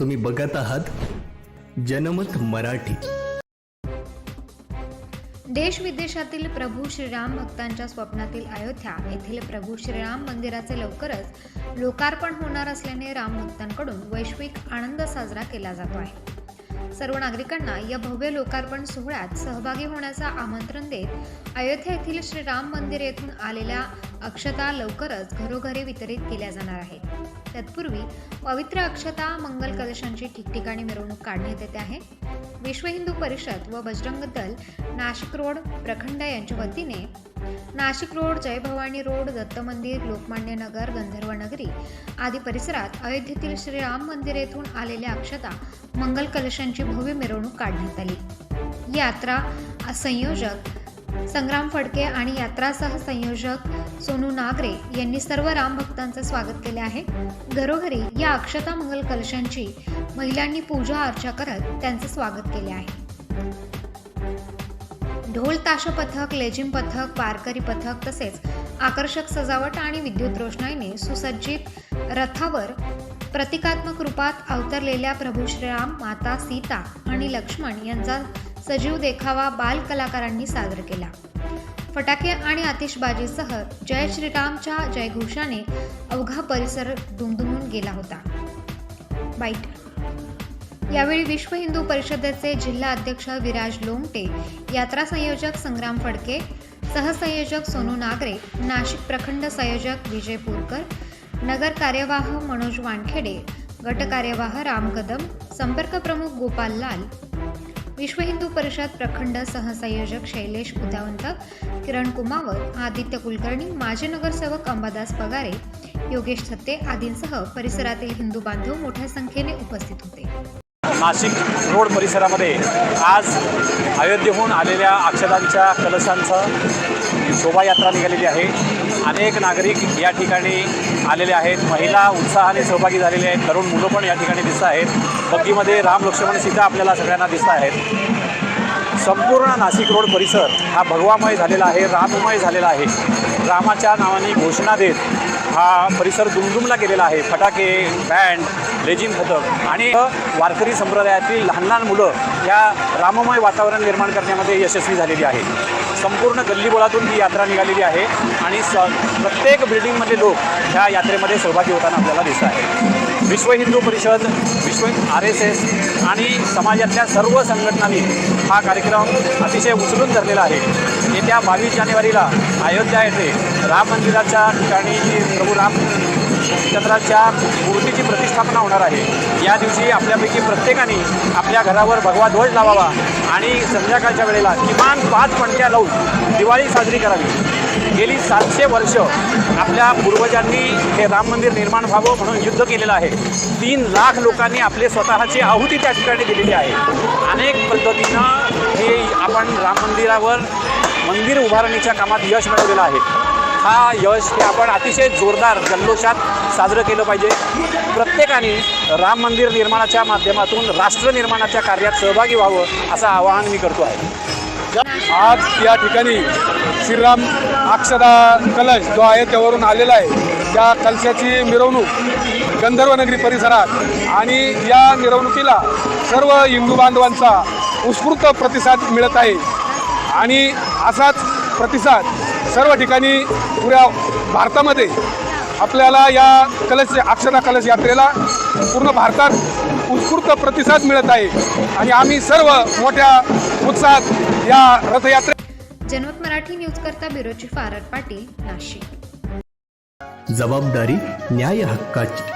तुम्ही बघत आहात जनमत मराठी. देश विदेशातील प्रभू श्रीराम भक्तांच्या स्वप्नातील अयोध्या येथील प्रभू श्रीराम मंदिराचे लवकरच लोकार्पण होणार असल्याने राम भक्तांकडून वैश्विक आनंद साजरा केला जातो आहे. सर्व नागरिकांना या भव्य लोकार्पण सोहळ्यात सहभागी होण्याचं आमंत्रण देत अयोध्या येथील श्रीराम मंदिर येथून आलेल्या अक्षता लवकरच घरोघरी वितरित केल्या जाणार आहेत. तत्पूर्वी पवित्र अक्षता मंगल कलशांची ठिकठिकाणी मिरवणूक काढण्यात येते आहे. विश्व हिंदू परिषद व बजरंग दल नाशिक रोड प्रखंड यांच्या वतीने नाशिक रोड जय भवानी रोड दत्त मंदिर लोकमान्य नगर गंधर्व नगरी आदी परिसरात अयोध्येतील श्रीराम मंदिर येथून आलेल्या अक्षता मंगल कलशांची भव्य मिरवणूक काढण्यात आली. यात्रा संयोजक संग्राम फडके आणि यात्रासह संयोजक सोनू नागरे यांनी सर्व राम भक्तांचं स्वागत केले आहे. घरोघरी या अक्षता मंगल कलशांची महिलांनी पूजा अर्चा करत त्यांचे स्वागत केले आहे. ढोल ताश पथक लेझिम पथक वारकरी पथक तसेच आकर्षक सजावट आणि विद्युत रोषणाईने सुसज्जित रथावर प्रतिकात्मक रूपात अवतरलेल्या प्रभू श्रीराम माता सीता आणि लक्ष्मण यांचा सजीव देखावा बाल कलाकारांनी सादर केला. फटाके आणि आतिषबाजीसह जय श्रीरामच्या जयघोषाने अवघा परिसर दुमदुमून गेला होता. बाईट. यावेळी विश्व हिंदू परिषदेचे जिल्हा अध्यक्ष विराज लोमटे यात्रा संयोजक संग्राम फडके सहसंयोजक सोनू नागरे नाशिक प्रखंड संयोजक विजय पोरकर नगर कार्यवाह मनोज वानखेडे गट कार्यवाह राम कदम संपर्क प्रमुख गोपाल लाल विश्व हिंदू परिषद प्रखंड सहसंयोजक शैलेश उदावंत किरण कुमावत आदित्य कुलकर्णी माजी नगरसेवक अंबादास पगारे योगेश थत्ते आदींसह परिसरातील हिंदू बांधव मोठ्या संख्येने उपस्थित होते. नाशिक रोड परिसरामध्ये आज अयोध्येहून आलेल्या अक्षदांच्या कलशांचं शोभायात्रा निघालेली आहे. अनेक नागरिक या ठिकाणी आलेले आहेत. महिला उत्साहाने सहभागी झालेले आहेत. तरुण मुलं पण या ठिकाणी दिसत आहेत. बग्गीमध्ये राम लक्ष्मण सीता आपल्याला सगळ्यांना दिसत आहेत. संपूर्ण नाशिक रोड परिसर हा भगवामय झालेला आहे राममय झालेला आहे. रामाच्या नावाने घोषणा देत हा परिसर दुमदुमला गेलेला आहे. फटाके बँड रेजिम खतं आणि वारकरी संप्रदायातील लहान लहान मुलं या राममय वातावरण निर्माण करण्यामध्ये यशस्वी झालेली आहे. संपूर्ण गल्लीबोळातून ही यात्रा निघालेली आहे आणि स प्रत्येक बिल्डिंगमधले लोक ह्या यात्रेमध्ये सहभागी होताना आपल्याला दिसत आहे. विश्व हिंदू परिषद विश्व आर एस एस आणि समाजातल्या सर्व संघटनांनी हा कार्यक्रम अतिशय उचलून धरलेला आहे. येत्या बावीस जानेवारीला अयोध्या येथे राम मंदिराच्या ठिकाणी प्रभू राम चंद्राच्या मूर्तीची प्रतिष्ठापना होणार आहे. या दिवशी आपल्यापैकी प्रत्येकाने आपल्या घरावर भगवा ध्वज लावावा आणि संध्याकाळच्या वेळेला किमान पाच पणक्या लावून दिवाळी साजरी करावी. गेली सातशे वर्ष आपल्या पूर्वजांनी हे राम मंदिर निर्माण व्हावं म्हणून युद्ध केलेलं आहे. तीन लाख लोकांनी आपले स्वतःची आहुती त्या ठिकाणी दिलेली आहे. अनेक पद्धतीनं हे आपण राम मंदिरावर मंदिर उभारणीच्या कामात यश मिळवलेलं आहे. हा यश हे आपण अतिशय जोरदार जल्लोषात साजरं केलं पाहिजे. प्रत्येकाने राम मंदिर निर्माणाच्या माध्यमातून राष्ट्र निर्माणाच्या कार्यात सहभागी व्हावं असं आवाहन मी करतो आहे. आज या ठिकाणी श्रीराम अक्षदा कलश जो आहे त्यावरून आलेला आहे त्या कलशाची मिरवणूक गंधर्वनगरी परिसरात आणि या मिरवणुकीला सर्व हिंदू बांधवांचा उत्स्फूर्त प्रतिसाद मिळत आहे. आणि असाच प्रतिसाद सर्व ठिकाणी पुऱ्या भारतामध्ये आपल्याला या कलश अक्षदा कलश यात्रेला पूर्ण भारतात उत्स्फूर्त प्रतिसाद मिळत आहे. आणि आम्ही सर्व मोठ्या उत्साहात या रथयात्रे जनमत मराठी न्यूज करता bureau chief R R Patil Nashik. जबाबदारी न्याय हक्काची.